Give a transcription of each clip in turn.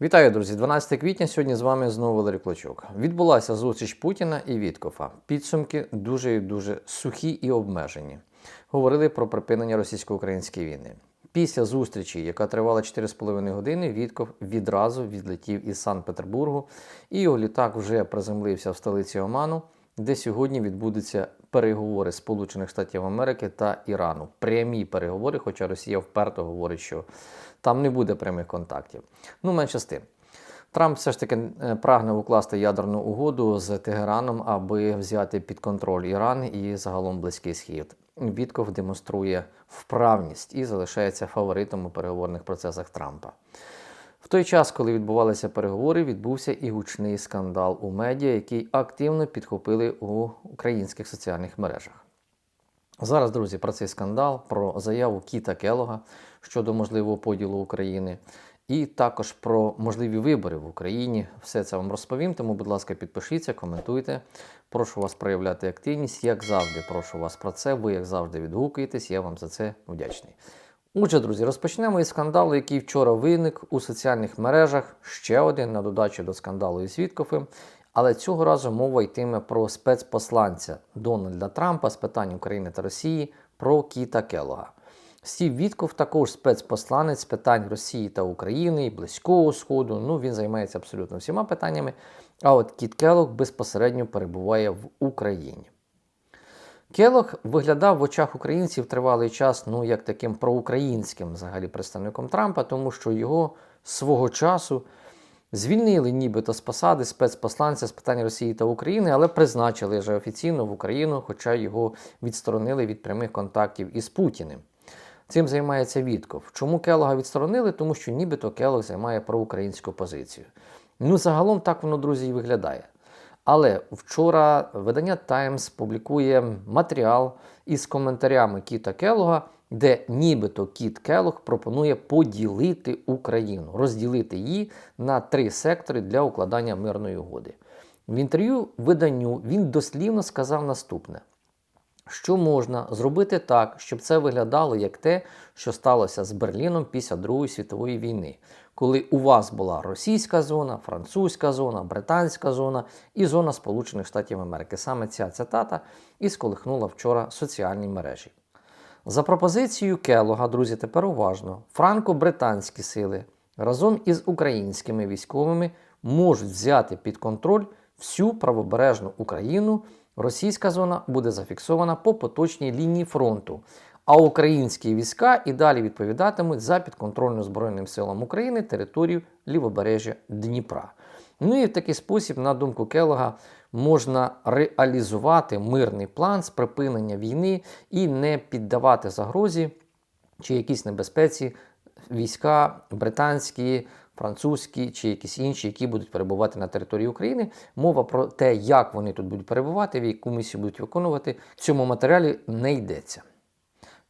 Вітаю, друзі! 12 квітня. Сьогодні з вами знову Валерій Клочок. Відбулася зустріч Путіна і Віткофа. Підсумки дуже і дуже сухі і обмежені. Говорили про припинення російсько-української війни. Після зустрічі, яка тривала 4,5 години, Вітков відразу відлетів із Санкт-Петербургу, і його літак вже приземлився в столиці Оману, де сьогодні відбудуться переговори Сполучених Штатів Америки та Ірану. Прямі переговори, хоча Росія вперто говорить, що там не буде прямих контактів. Ну, менше з тим. Трамп все ж таки е, прагне укласти ядерну угоду з Тегераном, аби взяти під контроль Іран і загалом Близький Схід. Вітков демонструє вправність і залишається фаворитом у переговорних процесах Трампа. В той час, коли відбувалися переговори, відбувся і гучний скандал у медіа, який активно підхопили у українських соціальних мережах. Зараз, друзі, про цей скандал, про заяву Кіта Келога щодо можливого поділу України, і також про можливі вибори в Україні. Все це вам розповім. Тому, будь ласка, підпишіться, коментуйте. Прошу вас проявляти активність. Як завжди, прошу вас про це. Ви, як завжди, відгукуєтесь. Я вам за це вдячний. Отже, друзі, розпочнемо із скандалу, який вчора виник у соціальних мережах. Ще один на додачу до скандалу із Віткофем. Але цього разу мова йтиме про спецпосланця Дональда Трампа з питань України та Росії про Кіта Келога. Стів Вітков також спецпосланець з питань Росії та України і Близького Сходу. Ну, він займається абсолютно всіма питаннями. А от Кіт Келог безпосередньо перебуває в Україні. Келог виглядав в очах українців тривалий час, ну, як таким проукраїнським взагалі представником Трампа, тому що його свого часу звільнили нібито з посади спецпосланця з питань Росії та України, але призначили вже офіційно в Україну, хоча його відсторонили від прямих контактів із Путіним. Цим займається Вітков. Чому Келога відсторонили? Тому що нібито Келог займає проукраїнську позицію. Ну, загалом так воно, друзі, і виглядає. Але вчора видання Times публікує матеріал із коментарями Кіта Келога, де нібито Кіт Келог пропонує поділити Україну, розділити її на три сектори для укладання мирної угоди. В інтерв'ю виданню він дослівно сказав наступне: що можна зробити так, щоб це виглядало як те, що сталося з Берліном після Другої світової війни, коли у вас була російська зона, французька зона, британська зона і зона Сполучених Штатів Америки. Саме ця цитата і сколихнула вчора соціальні мережі. За пропозицією Келога, друзі, тепер уважно, франко-британські сили разом із українськими військовими можуть взяти під контроль всю правобережну Україну. Російська зона буде зафіксована по поточній лінії фронту, а українські війська і далі відповідатимуть за підконтрольну Збройним силам України територію лівобережжя Дніпра. Ну і в такий спосіб, на думку Келога, можна реалізувати мирний план з припинення війни і не піддавати загрозі чи якійсь небезпеці війська британські, французькі чи якісь інші, які будуть перебувати на території України. Мова про те, як вони тут будуть перебувати, в яку місію будуть виконувати, в цьому матеріалі не йдеться.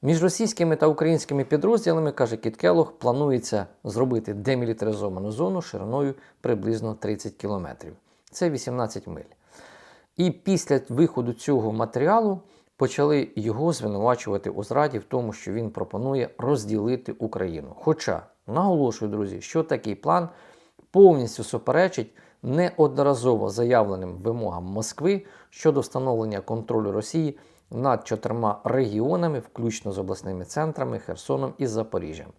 Між російськими та українськими підрозділами, каже Кіт Келох, планується зробити демілітаризовану зону шириною приблизно 30 кілометрів. Це 18 миль. І після виходу цього матеріалу почали його звинувачувати у зраді в тому, що він пропонує розділити Україну. Хоча, наголошую, друзі, що такий план повністю суперечить неодноразово заявленим вимогам Москви щодо встановлення контролю Росії над чотирма регіонами, включно з обласними центрами Херсоном і Запоріжжям,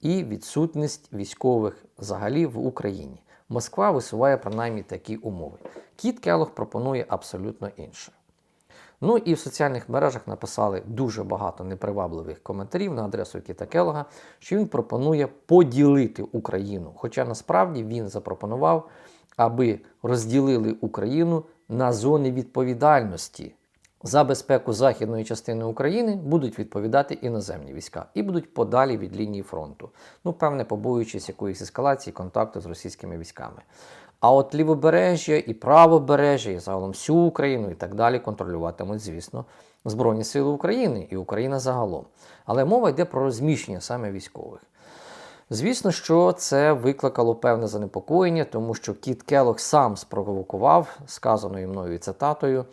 і відсутність військових взагалі в Україні. Москва висуває принаймні такі умови. Кіт Келох пропонує абсолютно інше. Ну і в соціальних мережах написали дуже багато непривабливих коментарів на адресу Кіта Келога, що він пропонує поділити Україну. Хоча насправді він запропонував, аби розділили Україну на зони відповідальності. За безпеку західної частини України будуть відповідати іноземні війська і будуть подалі від лінії фронту. Ну, певне, побоюючись якоїсь ескалації контакту з російськими військами. А от лівобережжя і правобережжя, і загалом всю Україну і так далі контролюватимуть, звісно, Збройні Сили України і Україна загалом. Але мова йде про розміщення саме військових. Звісно, що це викликало певне занепокоєння, тому що Кіт Келох сам спровокував сказаною мною цитатою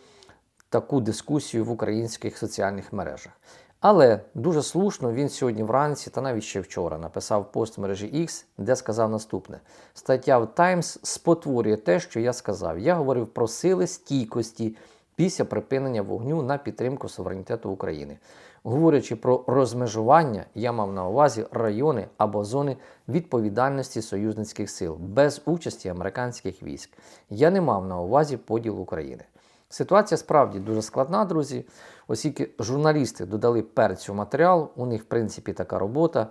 таку дискусію в українських соціальних мережах. Але дуже слушно він сьогодні вранці та навіть ще вчора написав пост в мережі X, де сказав наступне: стаття в Times спотворює те, що я сказав. Я говорив про сили стійкості після припинення вогню на підтримку суверенітету України. Говорячи про розмежування, я мав на увазі райони або зони відповідальності союзницьких сил без участі американських військ. Я не мав на увазі поділ України. Ситуація справді дуже складна, друзі, оскільки журналісти додали перцю матеріал, у них, в принципі, така робота.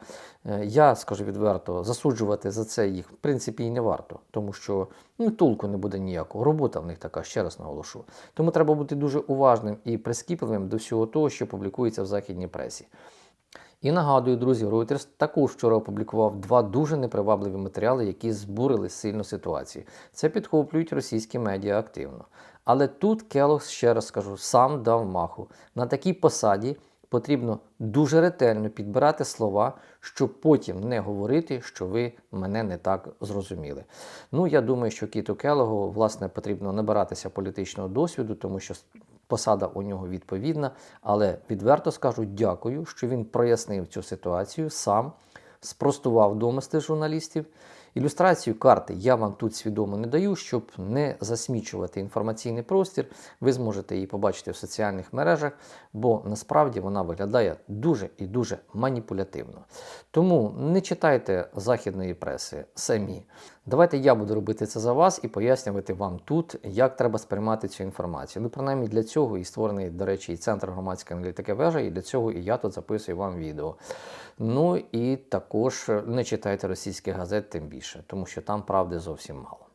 Е, Я скажу відверто, засуджувати за це їх, в принципі, і не варто, тому що ну, толку не буде ніякого. Робота в них така, ще раз наголошу. Тому треба бути дуже уважним і прискіпливим до всього того, що публікується в західній пресі. І нагадую, друзі, Reuters також вчора опублікував два дуже непривабливі матеріали, які збурили сильно ситуацію. Це підхоплюють російські медіа активно. Але тут Келлогс, ще раз скажу, сам дав маху. На такій посаді потрібно дуже ретельно підбирати слова, щоб потім не говорити, що ви мене не так зрозуміли. Ну, я думаю, що Кіту Келлогу, власне, потрібно набиратися політичного досвіду, тому що посада у нього відповідна. Але відверто скажу дякую, що він прояснив цю ситуацію сам, спростував домисли журналістів. Ілюстрацію карти я вам тут свідомо не даю, щоб не засмічувати інформаційний простір. Ви зможете її побачити в соціальних мережах, бо насправді вона виглядає дуже і дуже маніпулятивно. Тому не читайте західної преси самі. Давайте я буду робити це за вас і пояснювати вам тут, як треба сприймати цю інформацію. Ну, принаймні для цього і створений, до речі, і центр громадської аналітики вежа, і для цього і я тут записую вам відео. Ну і також не читайте російських газет тим більше, тому що там правди зовсім мало.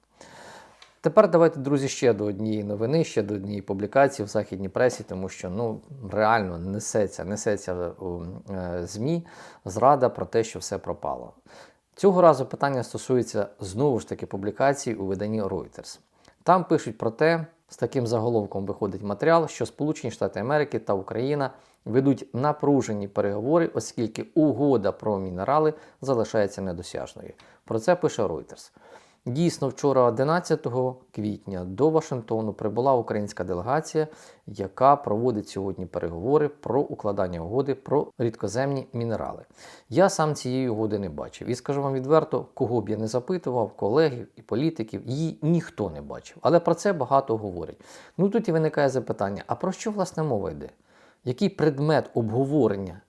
Тепер давайте, друзі, ще до однієї новини, ще до однієї публікації в західній пресі, тому що ну реально несеться, несеться у е, ЗМІ зрада про те, що все пропало. Цього разу питання стосується знову ж таки публікації у виданні Reuters. Там пишуть про те, з таким заголовком виходить матеріал, що Сполучені Штати Америки та Україна ведуть напружені переговори, оскільки угода про мінерали залишається недосяжною. Про це пише Reuters. Дійсно, вчора, 11 квітня, до Вашингтону прибула українська делегація, яка проводить сьогодні переговори про укладання угоди про рідкоземні мінерали. Я сам цієї угоди не бачив. І скажу вам відверто, кого б я не запитував, колегів і політиків, її ніхто не бачив. Але про це багато говорять. Ну тут і виникає запитання: а про що власне мова йде? Який предмет обговорення?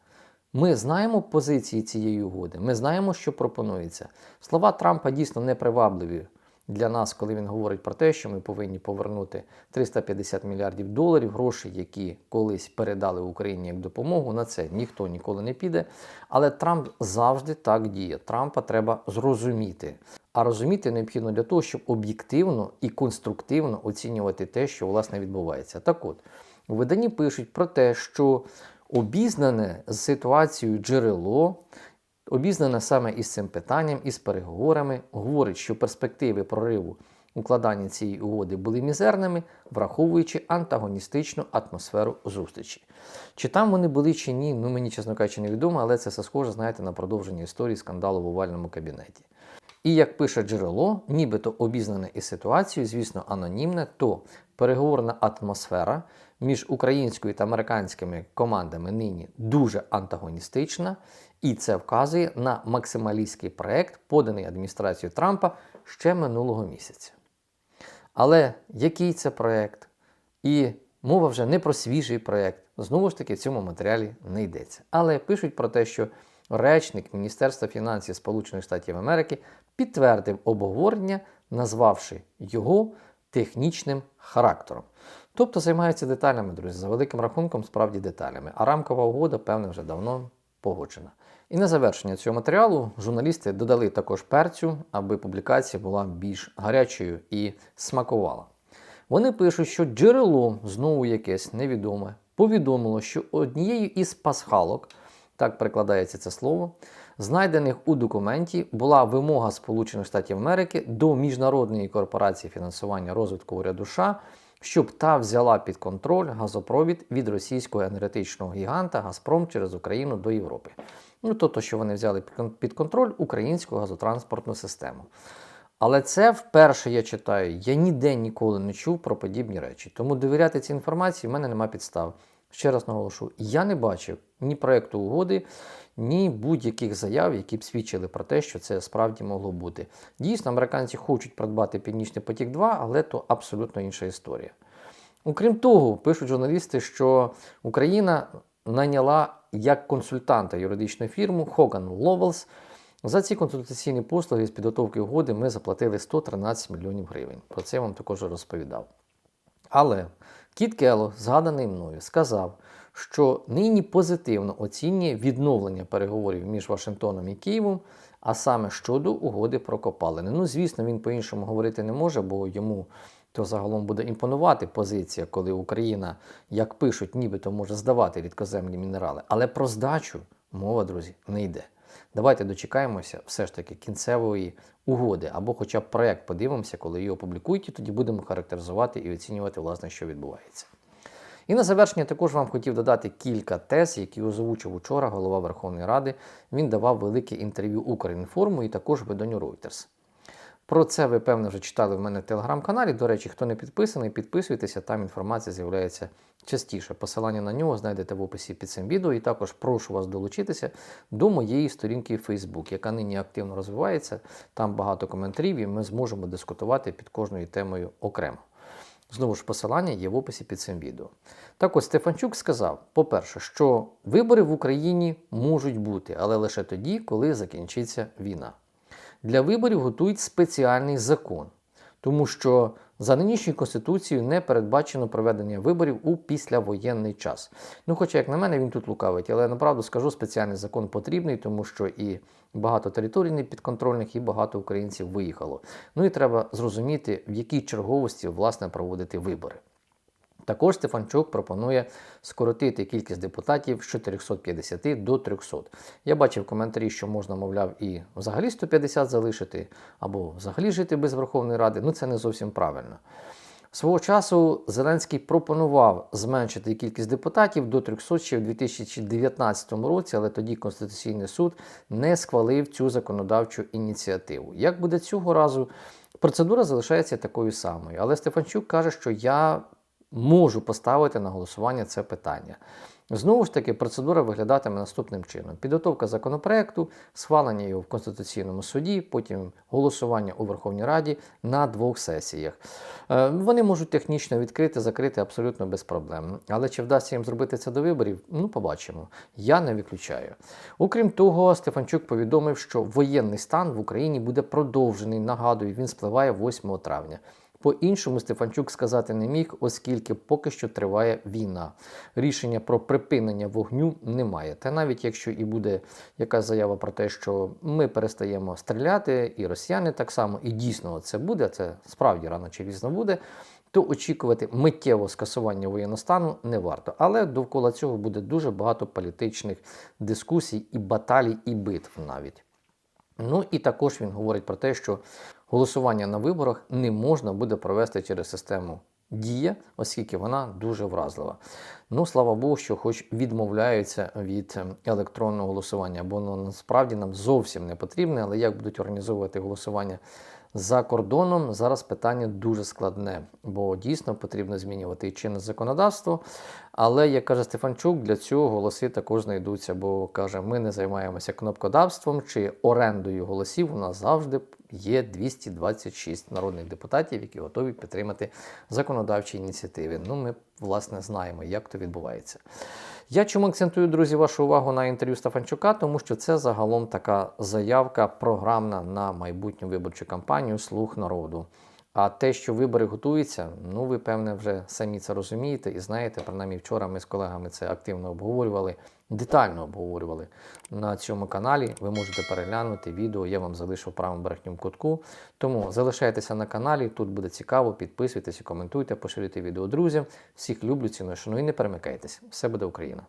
Ми знаємо позиції цієї угоди, ми знаємо, що пропонується. Слова Трампа дійсно непривабливі для нас, коли він говорить про те, що ми повинні повернути 350 мільярдів доларів, грошей, які колись передали Україні як допомогу. На це ніхто ніколи не піде. Але Трамп завжди так діє. Трампа треба зрозуміти. А розуміти необхідно для того, щоб об'єктивно і конструктивно оцінювати те, що власне відбувається. Так от, у виданні пишуть про те, що обізнане з ситуацією джерело, обізнане саме із цим питанням, із переговорами, говорить, що перспективи прориву укладання цієї угоди були мізерними, враховуючи антагоністичну атмосферу зустрічі. Чи там вони були, чи ні, ну мені, чесно кажучи, невідомо, але це все схоже, знаєте, на продовження історії скандалу в овальному кабінеті. І як пише джерело, нібито обізнане із ситуацією, звісно, анонімне, то переговорна атмосфера між українською та американськими командами нині дуже антагоністична, і це вказує на максималістський проект, поданий адміністрацією Трампа ще минулого місяця. Але який це проект? І мова вже не про свіжий проект. Знову ж таки, в цьому матеріалі не йдеться. Але пишуть про те, що речник Міністерства фінансів Сполучених Штатів Америки підтвердив обговорення, назвавши його технічним характером. Тобто займаються деталями, друзі, за великим рахунком, справді деталями. А рамкова угода, певне, вже давно погоджена. І на завершення цього матеріалу журналісти додали також перцю, аби публікація була більш гарячою і смакувала. Вони пишуть, що джерело, знову якесь невідоме, повідомило, що однією із пасхалок, так перекладається це слово, знайдених у документі була вимога Сполучених Штатів Америки до Міжнародної корпорації фінансування розвитку уряду США, щоб та взяла під контроль газопровід від російського енергетичного гіганта Газпром через Україну до Європи. Ну, тобто, що вони взяли під контроль українську газотранспортну систему. Але це вперше я читаю. Я ніде ніколи не чув про подібні речі. Тому довіряти цій інформації в мене нема підстав. Ще раз наголошу, я не бачив ні проекту угоди, ні будь-яких заяв, які б свідчили про те, що це справді могло бути. Дійсно, американці хочуть придбати Північний потік 2, але то абсолютно інша історія. Окрім того, пишуть журналісти, що Україна найняла як консультанта юридичну фірму Hogan Lovells. За ці консультаційні послуги з підготовки угоди ми заплатили 113 мільйонів гривень. Про це я вам також розповідав. Але Кіт Кело, згаданий мною, сказав, що нині позитивно оцінює відновлення переговорів між Вашингтоном і Києвом, а саме щодо угоди про копалини. Ну, звісно, він по-іншому говорити не може, бо йому то загалом буде імпонувати позиція, коли Україна, як пишуть, нібито може здавати рідкоземні мінерали. Але про здачу мова, друзі, не йде. Давайте дочекаємося все ж таки кінцевої угоди або хоча б проект подивимося, коли його опублікують, і тоді будемо характеризувати і оцінювати, власне, що відбувається. І на завершення також вам хотів додати кілька тез, які озвучив учора голова Верховної Ради. Він давав велике інтерв'ю Укрінформу і також виданню Reuters. Про це ви, певно, вже читали в мене в телеграм-каналі. До речі, хто не підписаний, підписуйтеся, там інформація з'являється частіше. Посилання на нього знайдете в описі під цим відео. І також прошу вас долучитися до моєї сторінки Facebook, яка нині активно розвивається. Там багато коментарів, і ми зможемо дискутувати під кожною темою окремо. Знову ж посилання є в описі під цим відео. Так ось Стефанчук сказав: по-перше, що вибори в Україні можуть бути, але лише тоді, коли закінчиться війна. Для виборів готують спеціальний закон, тому що за нинішньою конституцією не передбачено проведення виборів у післявоєнний час. Ну, хоча, як на мене, він тут лукавить, але направду скажу, спеціальний закон потрібний, тому що і багато територій непідконтрольних, і багато українців виїхало. Ну і треба зрозуміти, в якій черговості власне проводити вибори. Також Стефанчук пропонує скоротити кількість депутатів з 450 до 300. Я бачив коментарі, що можна, мовляв, і взагалі 150 залишити, або взагалі жити без Верховної Ради. Ну це не зовсім правильно. Свого часу Зеленський пропонував зменшити кількість депутатів до 300 ще в 2019 році, але тоді Конституційний суд не схвалив цю законодавчу ініціативу. Як буде цього разу? Процедура залишається такою самою. Але Стефанчук каже, що я можу поставити на голосування це питання. Знову ж таки, процедура виглядатиме наступним чином: підготовка законопроекту, схвалення його в Конституційному суді, потім голосування у Верховній Раді на двох сесіях. Е, Вони можуть технічно відкрити, закрити абсолютно без проблем. Але чи вдасться їм зробити це до виборів? Ну, побачимо. Я не виключаю. Окрім того, Стефанчук повідомив, що воєнний стан в Україні буде продовжений. Нагадую, він спливає 8 травня. По-іншому Стефанчук сказати не міг, оскільки поки що триває війна. Рішення про припинення вогню немає. Та навіть якщо і буде якась заява про те, що ми перестаємо стріляти, і росіяни так само, і дійсно це буде, це справді рано чи пізно буде. То очікувати миттєвого скасування воєнного стану не варто. Але довкола цього буде дуже багато політичних дискусій і баталій, і битв навіть. Ну і також він говорить про те, що голосування на виборах не можна буде провести через систему Дія, оскільки вона дуже вразлива. Ну, слава Богу, що хоч відмовляються від ем, електронного голосування, бо воно насправді нам зовсім не потрібне, але як будуть організовувати голосування за кордоном, зараз питання дуже складне, бо дійсно потрібно змінювати і чинне законодавство. Але, як каже Стефанчук, для цього голоси також знайдуться, бо каже, ми не займаємося кнопкодавством чи орендою голосів. У нас завжди є 226 народних депутатів, які готові підтримати законодавчі ініціативи. Ну, ми, власне, знаємо, як то відбувається. Я чому акцентую, друзі, вашу увагу на інтерв'ю Стефанчука, тому що це загалом така заявка програмна на майбутню виборчу кампанію Слух народу. А те, що вибори готуються, ну ви певне вже самі це розумієте і знаєте. Принаймні вчора ми з колегами це активно обговорювали, детально обговорювали на цьому каналі. Ви можете переглянути відео, я вам залишу в правому верхньому кутку. Тому залишайтеся на каналі, тут буде цікаво, підписуйтесь, коментуйте, поширюйте відео друзям. Всіх люблю, ціную, шаную і не перемикайтесь. Все буде Україна!